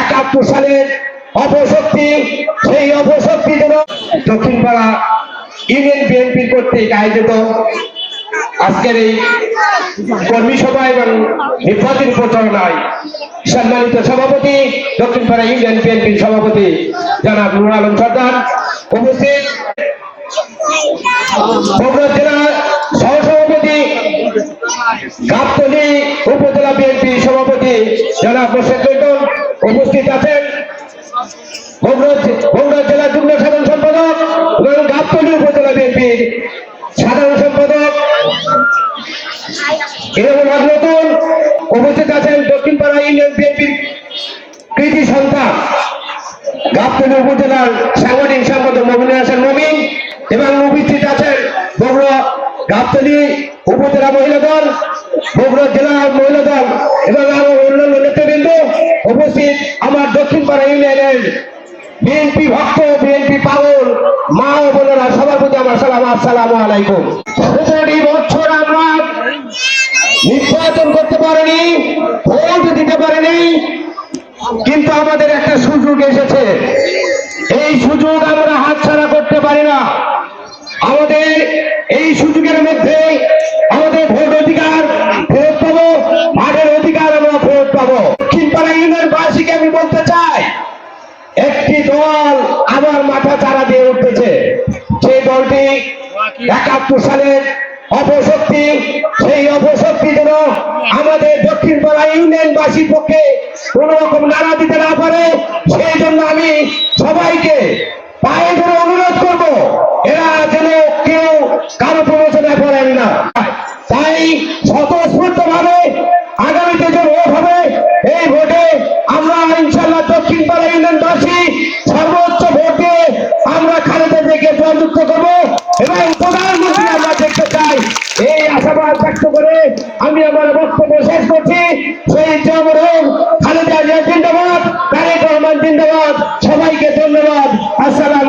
একাত্তর সালের অপশক্তি, সেই অপশক্তি যেন দক্ষিণ পাড়া ইউনিয়ন বিএনপির কর্তৃক আয়োজিত আজকের এই কর্মী সভা এবং নির্বাচনী প্রচারণায় সম্মানিত সভাপতি দক্ষিণ পাড়া ইউনিয়ন বিএনপির সভাপতি জনাব নুর আলম সর্দার উপস্থিত। বগুড়া জেলা সহসভাপতি গাবতলী উপজেলা বিএনপি সভাপতি জনাব বেগম উপস্থিত আছেন বগুড়া জেলা যুগ্ম সাধারণ সম্পাদক এবং গাবতলী উপজেলা বিএনপির সাধারণ সম্পাদক, এরকম এক নতুন উপস্থিত আছেন দক্ষিণ পাড়া ইউনিয়ন বিএনপির কৃতি সন্তান, গাবতলী উপজেলার সাংগঠনিক সম্পাদক মমিনুল হাসান মমিন, এবং উপস্থিত আছেন বগুড়া গাবতলী উপজেলা মহিলা দল, বগুড়া জেলা মহিলা দল, এবং পাড়া বিএনপি ভক্ত, বিএনপি পাগল, মা ও বোনেরা সবার প্রতি আমার সালাম, আসসালামু আলাইকুম। সতেরোটি বছর আমরা নির্বাচন করতে পারিনি, ভোট দিতে পারিনি, কিন্তু আমাদের একটা সুযোগ এসেছে। এই সুযোগ আমরা হাতছাড়া করতে পারি না। আমাদের একটি দল আমার মাথা চারা দিয়ে উঠতেছে। সেই দলটি একাত্তর সালের অপশক্তি, সেই অপশক্তি যেন আমাদের দক্ষিণ পাড়া ইউনিয়নবাসীর পক্ষে কোন রকম নাড়া দিতে প্রধানমন্ত্রী আমরা দেখতে চাই। এই আশাবাদ ব্যক্ত করে আমি আমার বক্তব্য শেষ করছি। সেই জমরং খালেদা জিয়া জিন্দাবাদ, তারেক রহমান জিন্দাবাদ। সবাইকে ধন্যবাদ। আসসালামু